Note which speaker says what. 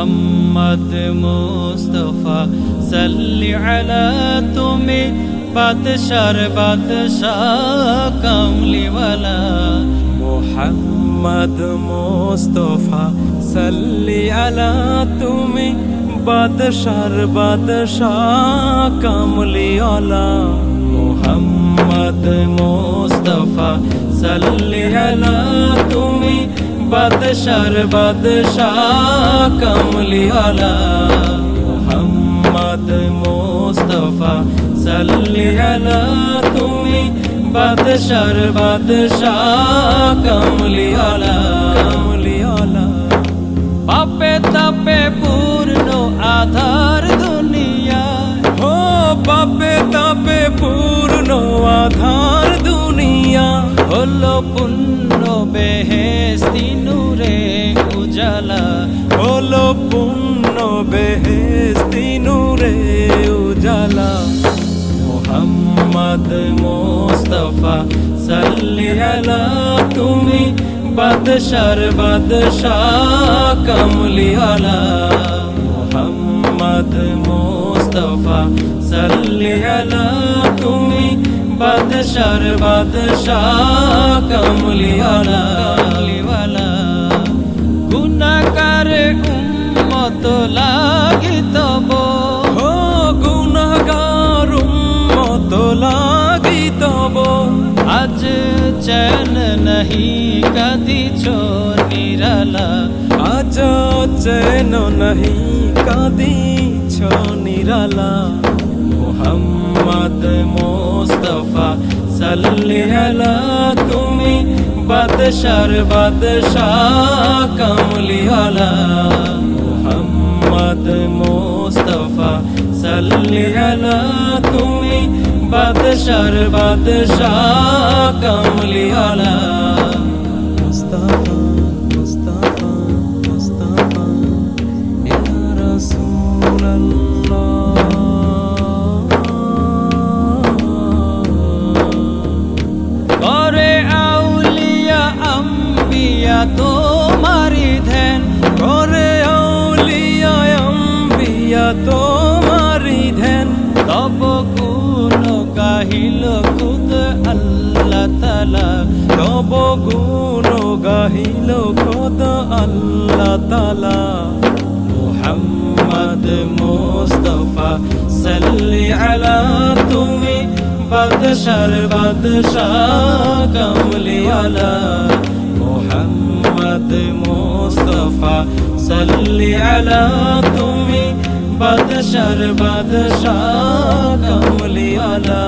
Speaker 1: মোহাম্মদ মুস্তফা, সাল্লি আলা তুমি বাদশার বাদশাহ কামলিওয়ালা
Speaker 2: মোহাম্মদ মোস্তফা, সাল্লি আলা তুমি বাদশার বাদশাহ কামলিওয়ালা
Speaker 1: মোহাম্মদ মুস্তফা, সাল্লি আলা তুমি বাদশার বাদশাহ কমলিওয়ালা মোহাম্মদ মোস্তফা সাল্লিয়ালা তুমি বাদশার বাদশাহ কমলিওয়ালা
Speaker 2: কমলিওয়ালা।
Speaker 1: পাপে তাপে পূর্ণ হলো পুণ্য বেহেস্তি নূরে উজালা
Speaker 2: হলো পুণ্য বেহেস্তি নূরে উজালা
Speaker 1: মোহাম্মদ মোস্তফা সাল্লি আলা, তুমি বাদশার বাদশাহ কামলিওয়ালা মোহাম্মদ মোস্তফা সাল্লি আলা বাদশার বাদশাহ, কমলিওয়ালা গুণাকার উম্মত লাগি তব।
Speaker 2: ও গুণাকার উম্মত লাগি তব।
Speaker 1: আজ চন নহি কাদি ছোর নিরালা।
Speaker 2: আজ চন নহি কাদি ছো নিরালা।
Speaker 1: মোহাম্মদ মোস্তফা, সাল্লি আলা তুমি, বাদশার বাদশাহ কামলিওয়ালা মোহাম্মদ মোস্তফা, সাল্লি আলা তুমি, বাদশার বাদশাহ কামলিওয়ালা
Speaker 2: মুস্তাফা মুস্তাফা মুস্তাফা
Speaker 1: আম্বিয়া তোমারি ধ্যান
Speaker 2: করে আম্বিয়া তোমারি ধ্যান।
Speaker 1: তব গুণ গাহিল খুদ আল্লাহ তালা
Speaker 2: তব গুণ গাহিল খোদ আল্লাহ তালা
Speaker 1: মুহাম্মদ মুস্তফা, সাল্লি আলা, তুমি বাদশার বাদশাহ কামলিওয়ালা মুহাম্মদ মুস্তফা সাল্লি আলা তুমি বাদশার বাদশাহ কামলিওয়ালা